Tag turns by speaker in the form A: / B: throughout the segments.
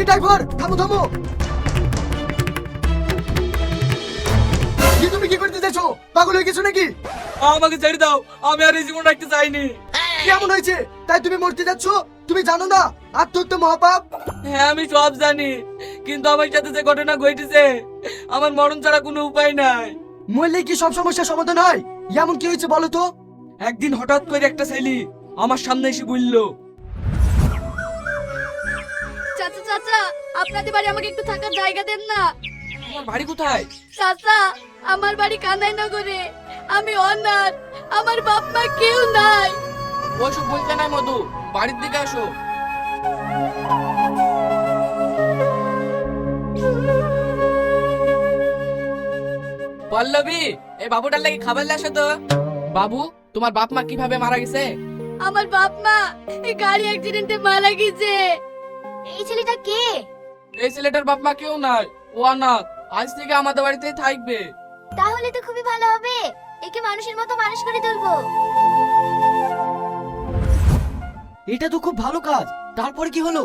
A: এই ড্রাইভার থামো থামো। কি তুমি কি করতে চাইছো? পাগল হয়ে গেছো নাকি?
B: আমাকে ছেড়ে দাও আমি আর এই জীবন রাখতে চাইনি।
A: কেমন হয়েছে? তাই তুমি মরতে যাচ্ছ? তুমি জানো না? আত্মহত্যা মহাপাপ?
B: হ্যাঁ আমি সব জানি কিন্তু আমার সাথে যে ঘটনা ঘটেছে আমার মরণ ছাড়া কোনো উপায় নাই।
A: মরলে কি সব সমস্যার সমাধান হয়? এমন কি হয়েছে বলো তো?
B: একদিন হঠাৎ করে একটা ছেলে আমার সামনে এসে বলল
C: আপনাদের বাড়ি আমাকে একটু থাকার জায়গা দেন না।
B: তোমার বাড়ি কোথায়?
C: চাচা আমার বাড়ি কানাই নগরে আমি অনাথ আমার বাপ মা কেউ নাই।
B: ওইসব বলতে নাই মধু বাড়ির দিকে আসো। পল্লবী এই বাবুটার লাগি খাবার লাসো তো। বাবু তোমার বাপ মা কীভাবে মারা গেছে?
C: আমার বাপ মা এই গাড়ি অ্যাক্সিডেন্টে মারা গেছে। এই ছেলেটা কে?
B: এই ছেলেটার বাপ মা কেউ নাই ও অনাথ আজ থেকে আমাদের বাড়িতেই থাকবে।
C: তাহলে তো খুবই ভালো হবে। একে মানুষের মতো মানুষ করে তুলবো।
A: এটা তো খুব ভালো কাজ। তারপরে কি হলো?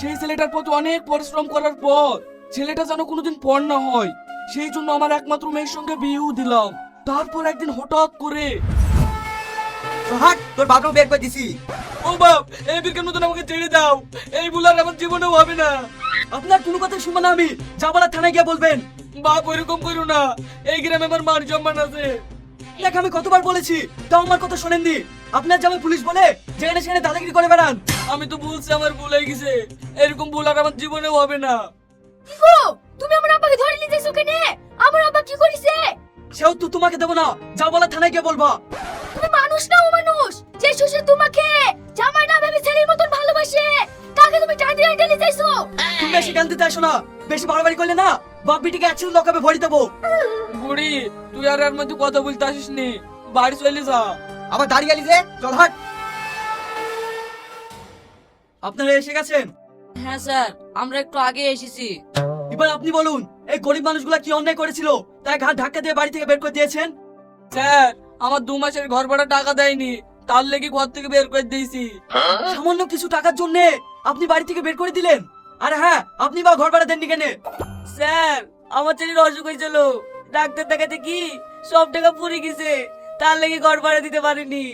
B: সেই ছেলেটার প্রতি অনেক পরিশ্রম করার পর ছেলেটা যেন কোনোদিন পর না হয়। সেই জন্য আমার একমাত্র মেয়ের সঙ্গে বিয়েও দিলাম। তারপর একদিন হঠাৎ করে
A: হাট তোর বাপও বের করে দিছি।
B: ও বাপ এই বিরকের মতন আমাকে ছেড়ে দাও। এই বুলার আমার জীবনেও হবে না।
A: আপনার কোনো কথা শুনব না আমি। যাবলা থানায় গিয়ে বলবেন।
B: বাপ ওইরকম করো না। এই গ্রামে আমার মান সম্মান আছে।
A: দেখ আমি কতবার বলেছি তাও আমার কথা শোনেননি। আপনার জামাই পুলিশ বলে যেখানে সেখানে দাদাগিরি করে বেড়ান।
B: আমি তো বলছি আমার ভুল হয়ে গেছে। এরকম ভুল আর আমার জীবনেও হবে না।
C: গো? তুমি আমার আব্বাকে ধরে নিয়ে যাইছো কেন? আমার আব্বা কি করিছে?
A: সেও তো তোমাকে দেবো না। যাবলা থানায় গিয়ে বলবা।
C: তুমি মানুষ না ও মানুষ। যে শ্বশুর তোমাকে তাকে তুমি নিয়ে যাইছো
A: তুমি বেশি না? বেশি বাড়াবাড়ি করলে না বাপ বিটিকে একসাথে লকাবে ভরি দেবো।
B: বুড়ি তুই আর এর মধ্যে কথা বলতে আসিস নি। বাড়ি চলে যা।
A: আবার দাঁড়িয়ে গেলি যে? চল হাট। আপনারা এসে গেছেন?
D: হ্যাঁ স্যার আমরা একটু আগে এসেছি।
A: এবার আপনি বলুন এই গরিব মানুষগুলা কি অন্যায় করেছিল? তাই ঘাট ধাক্কা দিয়ে বাড়ি থেকে বের করে দিয়েছেন?
B: স্যার আমার দু মাসের ঘর ভাড়া টাকা দেয়নি। তার লেগে ঘর থেকে বের করে দিয়েছি।
A: সামান্য কিছু টাকার জন্য আপনি বাড়ি থেকে বের করে দিলেন। আর হ্যাঁ আপনি বা ঘর ভাড়া দেননি কেন?
D: স্যার আমার ছেলের অসুখ হয়েছিল। ডাক্তার দেখাতে কি? সব টাকা পুড়ে গেছে। তার লেগে ঘর ভাড়া দিতে পারিনি।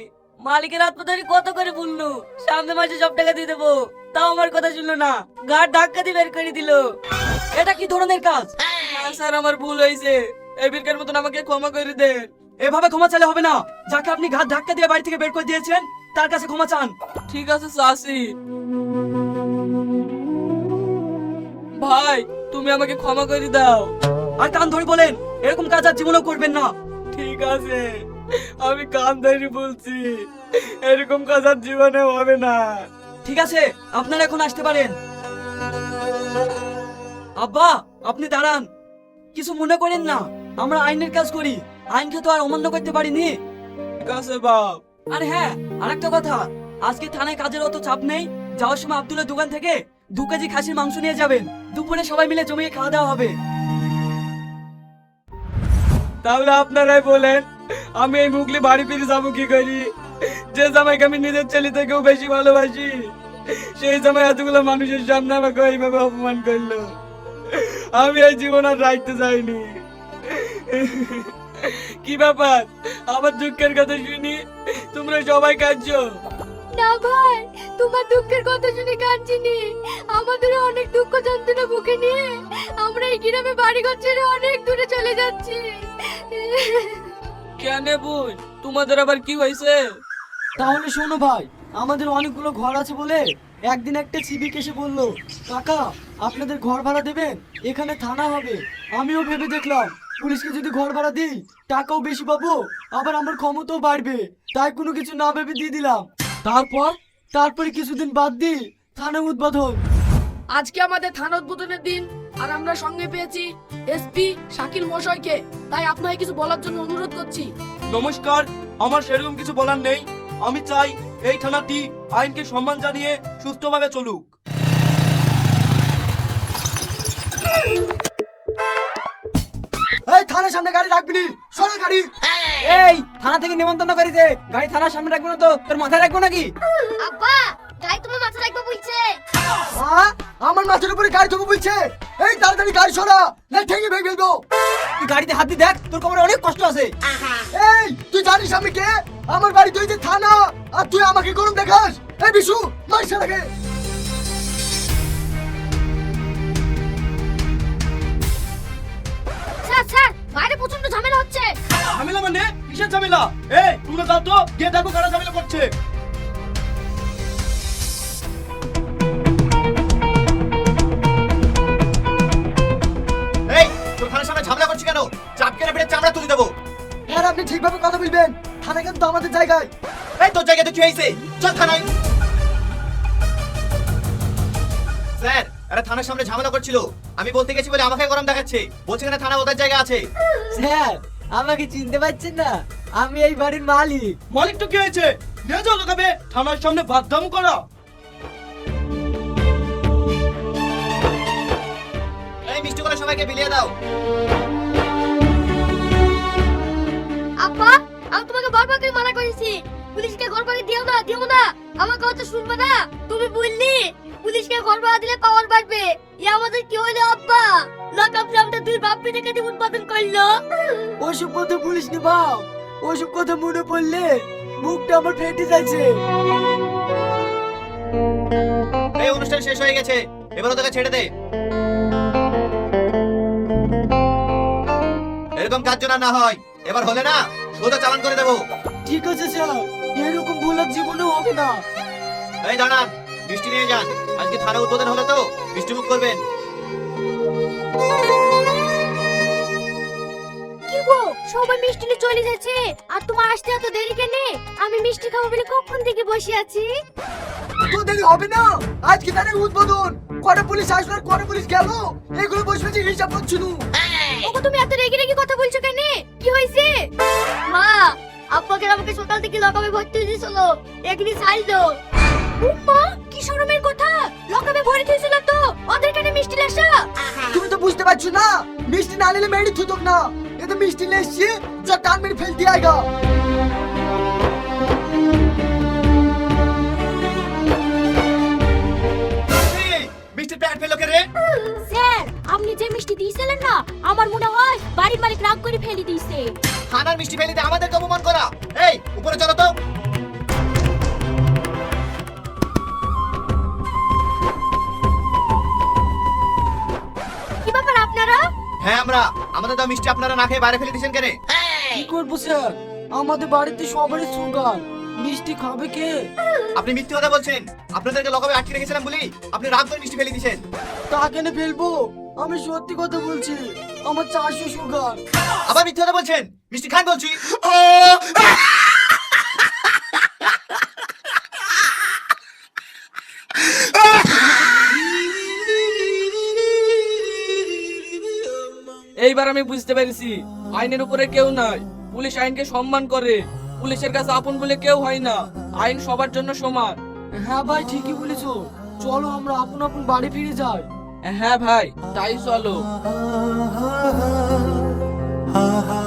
D: মালিকের হাসপাতালে কত করে বলল সামনে মাসে সব টাকা দিয়ে দেবো। তাও আমার কথা শুনলো না। ঘাট ধাক্কা দিয়ে বের করে দিল।
A: এটা কি ধরনের কাজ?
B: হ্যাঁ, স্যার আমার ভুল হয়েছে। এই বিরকের মতন আমাকে ক্ষমা করে দেন।
A: এভাবে ক্ষমা চাইলে হবে না। যাকে আপনি ঘাট ধাক্কা দিয়ে বাড়ি থেকে বের করে দিয়েছেন তার কাছে ক্ষমা চান।
B: ঠিক আছে চাষি ভাই তুমি আমাকে ক্ষমা করে দাও।
A: আর কান ধরে বলেন এরকম কাজ আর জীবনেও করবেন না।
B: ঠিক আছে আমি কান ধরে বলছি এরকম কাজ আর জীবনে হবে না।
A: ঠিক আছে আপনারা এখন আসতে পারেন। আব্বা আপনি দাঁড়ান। কিছু মনে করেন না আমরা আইনের কাজ করি। আইনকে তো আর অমান্য করতে পারিনি।
B: ঠিক আছে বাপ।
A: আর হ্যাঁ আরেকটা কথা। আজকে থানায় কাজের অত চাপ নেই। যাওয়ার সময় আব্দুলের দোকান থেকে দু কেজি খাসির মাংস নিয়ে যাবেন। দুপুরে সবাই মিলে জমিয়ে খাওয়া দাওয়া হবে।
B: তাহলে আপনারাই বলেন আমি এই মুগলি বাড়ি ফিরে যাব কি করি? যে জামাইকে আমি নিজের ছেলে থেকেও বেশি ভালোবাসি সেই জামাই এতগুলো মানুষের সামনে আমাকে এইভাবে অপমান করল। আমি এই জীবন আর রাখতে চাইনি। কি ব্যাপার? আমার দুঃখের কথা শুনি। তোমরা সবাই কাঁদছো।
C: না ভাই তোমার দুঃখের কথা শুনে কাঁদছিনি। আমাদের অনেক দুঃখ যন্ত্রণা বুকে নিয়ে আমরা এই গ্রামে বাড়িঘর ছেড়ে অনেক দূরে চলে যাচ্ছি।
B: কেন বোন? তোমাদের আবার কি হয়েছে?
A: তাহলে শোনো ভাই আমাদের অনেকগুলো ঘর আছে বলে একদিন একটা সিভিক এসে বলল কাকা আপনাদের ঘর ভাড়া দেবেন? এখানে থানা হবে। আমিও ভেবে দেখলাম পুলিশকে যদি ঘর ভাড়া দিই টাকাও বেশি পাবো আবার আমার ক্ষমতাও বাড়বে। তাই কোনো কিছু না ভেবে দিয়ে দিলাম। তারপর তারপরে কিছুদিন বাদ দিই থানা উদ্বোধন।
E: আজকে আমাদের থানা উদ্বোধনের দিন আর আমরা সঙ্গে পেয়েছি এসপি শাকিল মশাইকে। তাই আপনাকে কিছু বলার জন্য অনুরোধ করছি।
F: নমস্কার আমার সেরকম কিছু বলার নেই। আমি চাই এই থানাটি আইনকে সম্মান জানিয়ে সুস্থভাবে চলুক।
A: থানার সামনে গাড়ি রাখবি নি? সরা গাড়ি। এই থানা থেকে নিমন্ত্রণ করেছে গাড়ি থানার সামনে রাখব না তো তোর মাথায় রাখব নাকি?
C: আব্বা গাই তোমার মাথা রাখব বলছে।
A: হ্যাঁ আমার মাথার উপরে গাড়ি থবো বলছে। এই তাড়াতাড়ি গাড়ি সরা না ঠেঙে ভেঙে ফেলব।
B: তুই গাড়িতে হাত দিয়ে দেখ তোর কোমরে অনেক কষ্ট আছে।
A: এই তুই জানিস আমি কে? আমার বাড়ি তুই যে থানা আর তুই আমাকে গরম দেখাস। এই বিশু মার সেটাকে
C: ঝামেলা
F: মানে? কিসের ঝামেলা? এই তোমরা যাও তো গিয়ে দেখো কারা ঝামেলা করছে।
G: এই তোর খানের সামনে ঝামেলা করছিস কেন? চাপ কেটে ফেটে চামড়া তুলে দেবো।
A: আর আপনি ঠিকভাবে কথা বলবেন। থানা কিন্তু আমাদের জায়গায়।
G: এই তোর জায়গাতে কি হয়েছে। চল থানায়। স্যার থানার সামনে ঝামেলা করছিল। আমি বলতে গেছি বলে আমাকে গরম দেখাচ্ছে। বলছে এখানে থানা ওদের জায়গা আছে?
A: স্যার আমাকে চিনতে পারছেন না? আমি এই বাড়ির মালিক।
F: মালিক তো কি হয়েছে? নিয়ে যাও লোকাবে থানার সামনে বাদদাম করা।
G: এই মিষ্টি করে সবাইকে বিলিয়ে দাও।
C: আব্বা আমি তোমাকে বারবার করে মানা করেছি। পুলিশকে ঘর ভাড়া দিও না দিও না। আমার কথা শুনবে না। তুমি বললি পুলিশকে ঘর ভাড়া দিলে পাওয়ার বাড়বে। এ আমাদের কি হলো আব্বা? লকআপ জামটা দুই বাপ বেটাকে দিয়ে উৎপাদন করল।
A: ওইসব কথা বলিস নি বাপ। ওইসব কথা মনে পড়লে মুখটা আমার ফেটে যাচ্ছে।
G: এই অনুষ্ঠান শেষ হয়ে গেছে। এবার ওদেরকে ছেড়ে দে। এরকম কাজ যেন না হয়। এবার হলে না সোজা চালান করে দেবো।
A: ঠিক আছে স্যার। এরকম ভুল আর জীবনেও হবে না।
G: এই দাঁড়ান মিষ্টি নিয়ে যান। আজকে থানা উদ্বোধন হলো তো মিষ্টি মুখ করবেন।
C: সবাই মিষ্টি নিয়ে চলে যাচ্ছে। আর তোমার আসতে এত দেরি কেন? আমি মিষ্টি খাব বলে কখন থেকে বসে আছি?
A: তোদের হবে না। আজকে তাদের উদ্বোধন। কটা পুলিশ আসলো আর কটা পুলিশ গেল? এগুলো বসে বসে হিসাব করছিল
C: ওগো তুমি এত রেগে রেগে কথা বলছো কেন? কি হয়েছে? মা আব্বাকে আমাকে সকাল থেকে লকাবে ভর্তি দিয়েছিল। একদিন ছাইলো মা কি শরমের কথা? লকাবে ভরে দিয়েছিল তো। ওদের কানে মিষ্টি লেসা?
A: তুমি তো বুঝতে পারছ না। মিষ্টি না নিলে মেরে থুতক না। এ তো মিষ্টি নিয়ে এসছি যা কান মেরে ফেলতে আয়গা
G: মিষ্টি প্যাট ফেলো কে রে?
C: স্যার আপনি যে মিষ্টি দিয়েছিলেন না আমার মনে হয় বাড়ির মালিক রাগ করে ফেলে দিয়েছে।
G: থানার মিষ্টি ফেলে দিয়ে আমাদের অপমান করা। আমাদের দাও মিষ্টি আপনারা না খেয়ে বাইরে ফেলে দিয়েছেন কেন?
A: কি করব স্যার? আমাদের বাড়িতে সবারই সুগার। মিষ্টি খাবে কে?
G: আপনি মিথ্যে কথা বলছেন। আপনাদেরকে লকাবে আটকে রেখেছিলাম বলি আপনি রাগ করে মিষ্টি ফেলে দিয়েছেন।
A: তা কেন ফেলব? আমি সত্যি কথা বলছি আমার চারশো সুগার।
G: আবার মিথ্যে কথা বলছেন। মিষ্টি খান বলছি।
B: এইবার আমি বুঝতে পেরেছি আইনের উপরে কেউ নাই পুলিশ আইনকে সম্মান করে পুলিশের কাছে আপন বলে কেউ হয় না আইন সবার জন্য সমান
A: হ্যাঁ ভাই ঠিকই বলেছ চলো আমরা আপন আপন বাড়ি ফিরে যাই
B: হ্যাঁ ভাই তাই চলো
A: হা হা হা